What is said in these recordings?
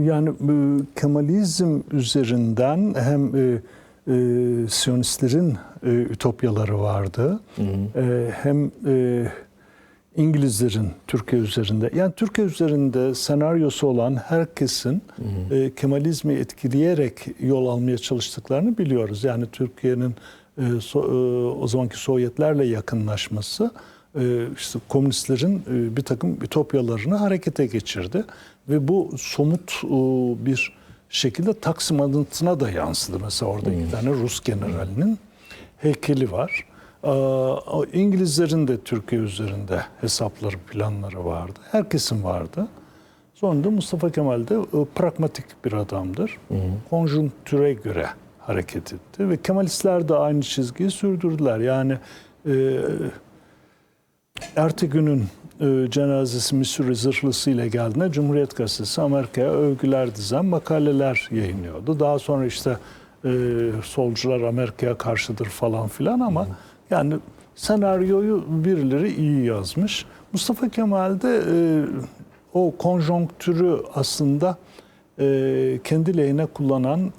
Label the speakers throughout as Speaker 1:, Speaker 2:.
Speaker 1: Yani e, Kemalizm üzerinden hem e, e, Siyonistlerin e, ütopyaları vardı, e, hem e, İngilizlerin Türkiye üzerinde, yani Türkiye üzerinde senaryosu olan herkesin e, Kemalizmi etkileyerek yol almaya çalıştıklarını biliyoruz. Yani Türkiye'nin e, so- e, o zamanki Sovyetlerle yakınlaşması işte komünistlerin e, bir takım ütopyalarını harekete geçirdi ve bu somut e, bir şekilde Taksim anıtına da yansıdı. Mesela orada iki tane Rus generalinin heykeli var. İngilizlerin de Türkiye üzerinde hesapları, planları vardı. Herkesin vardı. Sonra da Mustafa Kemal de e, pragmatik bir adamdır. Konjonktüre göre hareket etti ve Kemalistler de aynı çizgiyi sürdürdüler. Yani e, Ertegün'ün e, cenazesi Missouri zırhlısı ile geldiğinde Cumhuriyet Gazetesi Amerika'ya övgüler dizen makaleler yayınlıyordu. Daha sonra işte e, solcular Amerika'ya karşıdır falan filan ama yani senaryoyu birileri iyi yazmış. Mustafa Kemal de e, o konjonktürü aslında e, kendi lehine kullanan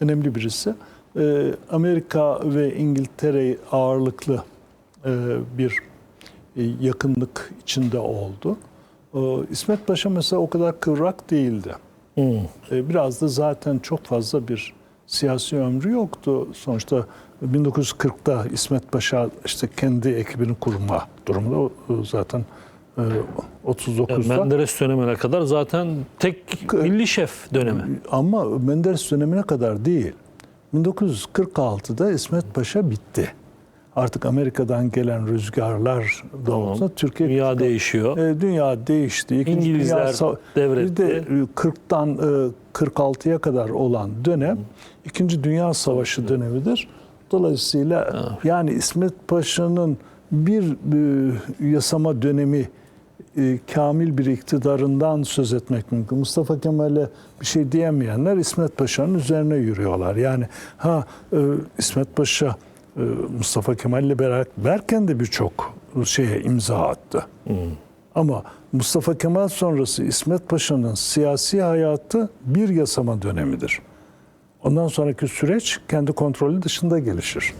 Speaker 1: önemli birisi. E, Amerika ve İngiltere ağırlıklı e, bir yakınlık içinde oldu. E, İsmet Paşa mesela o kadar kıvrak değildi. E, Biraz da zaten çok fazla bir siyasi ömrü yoktu. Sonuçta 1940'da İsmet Paşa işte kendi ekibini kurma durumunda e, zaten e, 39'da.
Speaker 2: Menderes dönemine kadar zaten tek milli şef dönemi.
Speaker 1: Ama Menderes dönemine kadar değil. 1946'da İsmet Paşa bitti. Artık Amerika'dan gelen rüzgarlar doğrultusunda Türkiye
Speaker 2: Dünya değişiyor.
Speaker 1: e, dünya değişti. İkinci
Speaker 2: İngilizler
Speaker 1: Dünya
Speaker 2: devretti.
Speaker 1: Bir de e, 40'tan e, 46'ya kadar olan dönem İkinci Dünya Savaşı dönemidir. Dolayısıyla yani İsmet Paşa'nın bir e, yasama dönemi e, kamil bir iktidarından söz etmek mümkün. Mustafa Kemal'e bir şey diyemeyenler İsmet Paşa'nın üzerine yürüyorlar. Yani ha e, İsmet Paşa e, Mustafa Kemal'le beraberken de birçok şeye imza attı. Ama Mustafa Kemal sonrası İsmet Paşa'nın siyasi hayatı bir yasama dönemidir. Ondan sonraki süreç kendi kontrolü dışında gelişir.